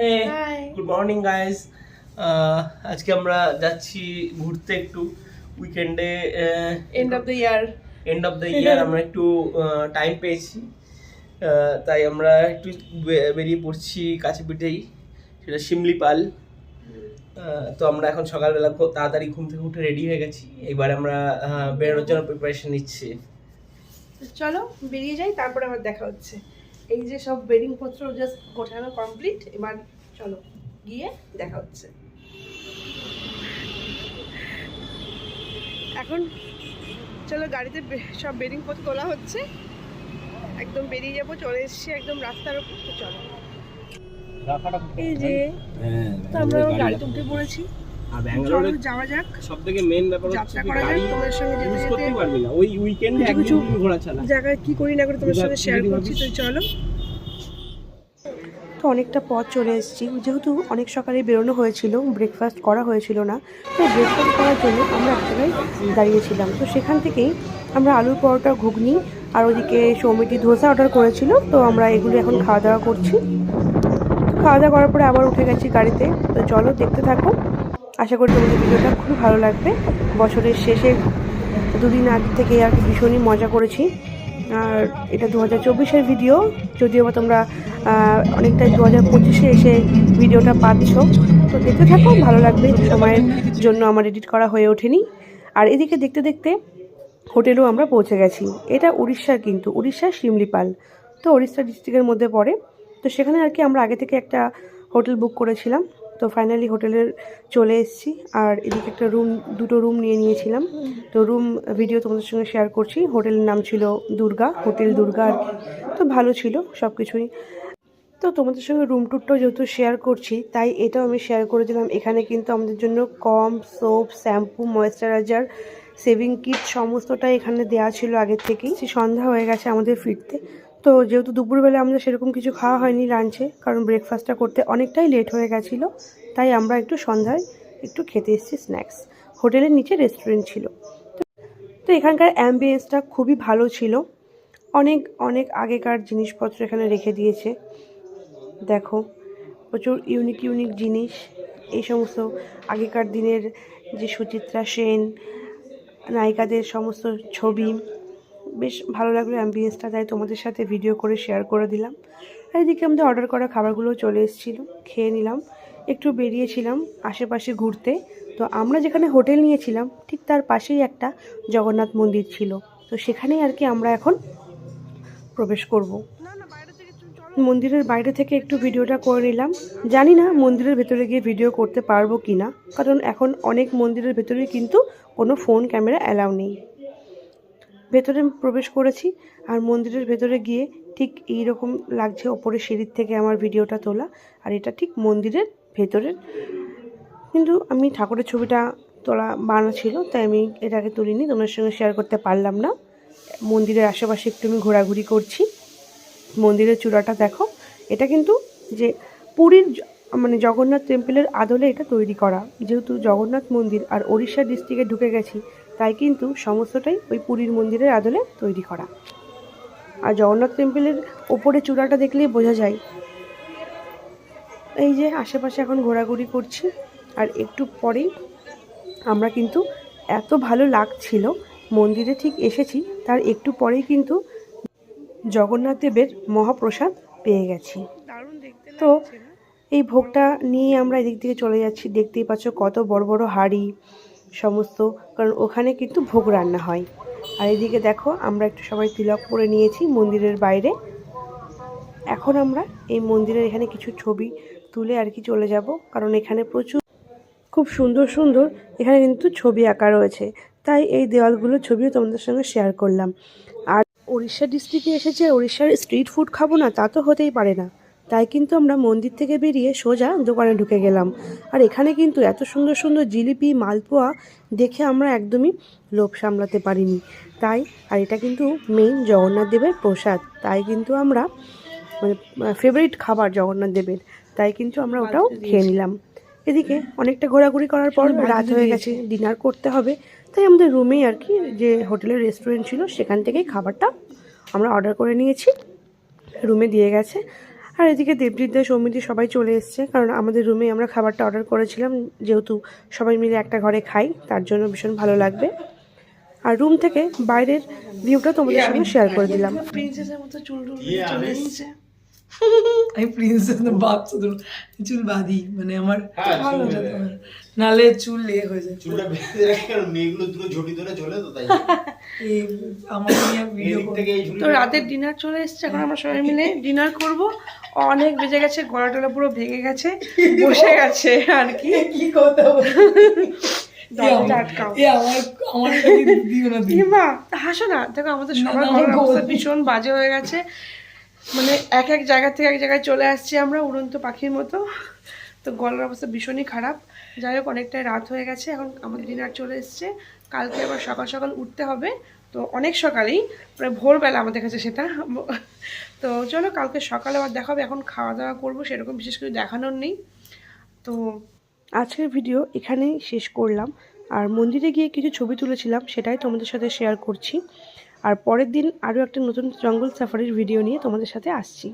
হে. Good morning guys আজকে আমরা যাচ্ছি ঘুরতে একটু উইকেন্ডে end of the year end of the year আমরা একটু টাইম পেয়েছি। তাই আমরা একটু বেরিয়ে পড়ছি কাছে পিঠেই সেটা শিমলিপাল আহ, তো আমরা এখন সকালবেলা খুব তাড়াতাড়ি ঘুম থেকে উঠে রেডি হয়ে গেছি। এবার আমরা বেরোনোর জন্য প্রিপারেশন নিচ্ছি। চলো বেরিয়ে যাই তারপরে আবার দেখা হচ্ছে। এই যে সব বেডিং পত্র জাস্ট গোছানো কমপ্লিট এবার চলো গিয়ে দেখা হচ্ছে। এখন চলো গাড়িতে সব বেডিং পত্র তোলা হচ্ছে। একদম বেরিয়ে যাব চলে এসেছি একদম রাস্তার উপর চলো। এই যে তো আমরা গাড়িতে উঠে পড়েছি। আর চলো ব্যাঙ্গালোরে যাওয়া যাক। মেন ব্যাপার হচ্ছে যাত্রা গাড়ি যাক সঙ্গে যেতে ইউজ পারবি না। ওই উইকেন্ডে কিছু একদিন কিছু তুমি ঘোরা চালা জায়গায় কি করি না করি তোমার সঙ্গে শেয়ার করছি তো চলো। তো অনেকটা পথ চলে এসেছি। যেহেতু অনেক সকালে বেরোনো হয়েছিল ব্রেকফাস্ট করা হয়েছিল না তো ব্রেকফাস্ট করার জন্য আমরা এক জায়গায় দাঁড়িয়েছিলাম। তো সেখান থেকেই আমরা আলুর পরোটা ঘুগনি আর ওদিকে সৌমিতি ধোসা অর্ডার করেছিল। তো আমরা এগুলো এখন খাওয়া দাওয়া করছি। খাওয়া দাওয়া করার পরে আবার উঠে গেছি গাড়িতে। তো চলো দেখতে থাকো। আশা করি তোমাদের ভিডিওটা খুব ভালো লাগবে। বছরের শেষে দুদিন আগ থেকে আর ভীষণই মজা করেছি। আর এটা দু হাজার চব্বিশের ভিডিও। যদিও বা তোমরা অনেকটাই দু হাজার পঁচিশে এসে ভিডিওটা পাচ্ছ। তো দেখতে থাকো, ভালো লাগবে। সময়ের জন্য আমার এডিট করা হয়ে ওঠেনি। আর এদিকে দেখতে দেখতে হোটেলেও আমরা পৌঁছে গেছি। এটা উড়িষ্যার কিন্তু, উড়িষ্যার শিমলিপাল। তো উড়িষ্যা ডিস্ট্রিক্টের মধ্যে পড়ে। তো সেখানে আর কি আমরা আগে থেকে একটা হোটেল বুক করেছিলাম। তো ফাইনালি হোটেলের চলে এসেছি। আর এদিকে একটা রুম দুটো রুম নিয়ে নিয়েছিলাম। তো রুম ভিডিও তোমাদের সঙ্গে শেয়ার করছি। হোটেলের নাম ছিল দুর্গা হোটেল দুর্গা আর কি। তো ভালো ছিল সব কিছুই তো তোমাদের সঙ্গে রুম টুরটাও যেহেতু শেয়ার করছি, তাই এটাও আমি শেয়ার করে দিলাম। এখানে কিন্তু আমাদের জন্য comb soap shampoo moisturiser shaving kit সমস্তটাই এখানে দেওয়া ছিল আগের থেকেই। সন্ধ্যা হয়ে গেছে আমাদের ফিরতে। তো যেহেতু দুপুরবেলা আমাদের সেরকম কিছু খাওয়া হয়নি লাঞ্চে, কারণ ব্রেকফাস্টটা করতে অনেকটাই লেট হয়ে গেছিল, তাই আমরা একটু সন্ধ্যায় একটু খেতে এসেছি স্ন্যাক্স হোটেলের নিচে রেস্টুরেন্ট ছিল। তো এখানকার অ্যাম্বিয়েন্সটা খুবই ভালো ছিল। অনেক অনেক আগেকার জিনিসপত্র এখানে রেখে দিয়েছে। দেখো, প্রচুর ইউনিক ইউনিক জিনিস। এই সমস্ত আগেকার দিনের যে সুচিত্রা সেন, নায়িকাদের সমস্ত ছবি। বেশ ভালো লাগল অ্যাম্বিয়েন্সটা তাই তোমাদের সাথে ভিডিও করে শেয়ার করে দিলাম। আর এদিকে আমাদের অর্ডার করা খাবারগুলো চলে এসেছিল, খেয়ে নিলাম। একটু বেরিয়েছিলাম আশেপাশে ঘুরতে। তো আমরা যেখানে হোটেল নিয়েছিলাম, ঠিক তার পাশেই একটা জগন্নাথ মন্দির ছিল। তো সেখানেই আর কি আমরা এখন প্রবেশ করব। মন্দিরের বাইরে থেকে একটু ভিডিওটা করে নিলাম। জানি না মন্দিরের ভেতরে গিয়ে ভিডিও করতে পারব কি না কারণ এখন অনেক মন্দিরের ভেতরেই কিন্তু কোনো ফোন ক্যামেরা অ্যালাউ নেই। ভেতরে প্রবেশ করেছি আর মন্দিরের ভেতরে গিয়ে ঠিক এই রকম লাগছে ওপরে সিঁড়ির থেকে আমার ভিডিওটা তোলা। আর এটা ঠিক মন্দিরের ভেতরের। কিন্তু আমি ঠাকুরের ছবিটা তোলা বানা ছিল, তাই আমি এটাকে তুলিনি তোমার সঙ্গে শেয়ার করতে পারলাম না। মন্দিরের আশেপাশে একটু আমি ঘোরাঘুরি করছি। মন্দিরের চূড়াটা দেখো, এটা কিন্তু যে পুরীর মানে জগন্নাথ টেম্পলের আদলে এটা তৈরি করা। যেহেতু জগন্নাথ মন্দির আর ওড়িশা ডিস্ট্রিক্টে ঢুকে গেছি তাই কিন্তু সমস্তটাই ওই পুরীর মন্দিরের আদলে তৈরি করা। আর জগন্নাথ টেম্পলের ওপরে চূড়াটা দেখলেই বোঝা যায়। এই যে আশেপাশে এখন ঘোরাঘুরি করছি আর একটু পরেই আমরা কিন্তু এত ভালো লাগছিল মন্দিরে ঠিক এসেছি তার একটু পরেই কিন্তু জগন্নাথ দেবের মহাপ্রসাদ পেয়ে গেছি। তো এই ভোগটা নিয়ে আমরা এদিক থেকে চলে যাচ্ছি দেখতেই পাচ্ছ কত বড় বড় হাঁড়ি সমস্ত, কারণ ওখানে কিন্তু ভোগ রান্না হয়। আর এদিকে দেখো, আমরা একটু সবাই তিলক করে নিয়েছি মন্দিরের বাইরে। এখন আমরা এই মন্দিরের এখানে কিছু ছবি তুলে আর কি চলে যাব, কারণ এখানে প্রচুর, খুব সুন্দর সুন্দর এখানে কিন্তু ছবি আঁকা রয়েছে। তাই এই দেওয়ালগুলো ছবিও তোমাদের সঙ্গে শেয়ার করলাম। আর উড়িষ্যা ডিস্ট্রিক্টে এসেছে উড়িষ্যার স্ট্রিট ফুড খাব না, তা তো হতেই পারে না। তাই কিন্তু আমরা মন্দির থেকে বেরিয়ে সোজা দোকানে ঢুকে গেলাম। আর এখানে কিন্তু এত সুন্দর সুন্দর জিলিপি মালপোয়া দেখে আমরা একদমই লোভ সামলাতে পারিনি। তাই আর এটা কিন্তু মেইন জগন্নাথ দেবের প্রসাদ। তাই কিন্তু আমরা মানে ফেভারিট খাবার জগন্নাথ দেবের। তাই কিন্তু আমরা ওটাও খেয়ে নিলাম। এদিকে অনেকটা ঘোরাঘুরি করার পর রাত হয়ে গেছে ডিনার করতে হবে। তাই আমাদের রুমেই আর কি যে হোটেলের রেস্টুরেন্ট ছিল সেখান থেকেই খাবারটা আমরা অর্ডার করে নিয়েছি। রুমে দিয়ে গেছে। আর এদিকে দেবজিৎদা সৌমিতি সবাই চলে এসছে কারণ আমাদের রুমে আমরা খাবারটা অর্ডার করেছিলাম যেহেতু সবাই মিলে একটা ঘরে খাই তার জন্য ভীষণ ভালো লাগবে। আর রুম থেকে বাইরের ভিউটা তোমাদের সঙ্গে শেয়ার করে দিলাম। প্রিন্সেসের মতো চুল চলে এসেছে। আমি প্রিন্সেস না বাচ্চা তো চুল বাঁধি মানে আমার ভালো না নালে চুল হয়ে যায়। চুলটা বেঁধে রাখি কারণ মেয়েগুলো দুটো ঝুটি ধরে চলে তো তাই এই আমার ভিডিও থেকে তো রাতের ডিনার চলে এসছে এখন আমরা সবাই মিলে ডিনার করব। অনেক বেজে গেছে গলা টলা পুরো ভেঙে গেছে বসে গেছে আর কি। কি কথা হাসো না। দেখো আমাদের সবার না, ঘরের অবস্থা ভীষণ বাজে হয়ে গেছে। মানে এক এক জায়গা থেকে এক জায়গায় চলে আসছি আমরা উড়ন্ত পাখির মতো। তো গলার অবস্থা ভীষণই খারাপ। যাই হোক, অনেকটাই রাত হয়ে গেছে, এখন আমাদের ডিনার চলে এসছে। কালকে আবার সকাল সকাল উঠতে হবে, তো অনেক সকালেই, প্রায় ভোরবেলা আমাদের কাছে সেটা। তো চলো, কালকে সকালে আবার দেখা হবে, এখন খাওয়া দাওয়া করব, সেরকম বিশেষ কিছু দেখানোর নেই। তো আজকের ভিডিও এখানেই শেষ করলাম। আর মন্দিরে গিয়ে কিছু ছবি তুলেছিলাম, সেটাই তোমাদের সাথে শেয়ার করছি। আর পরের দিন আরও একটা নতুন জঙ্গল সাফারির ভিডিও নিয়ে তোমাদের সাথে আসছি।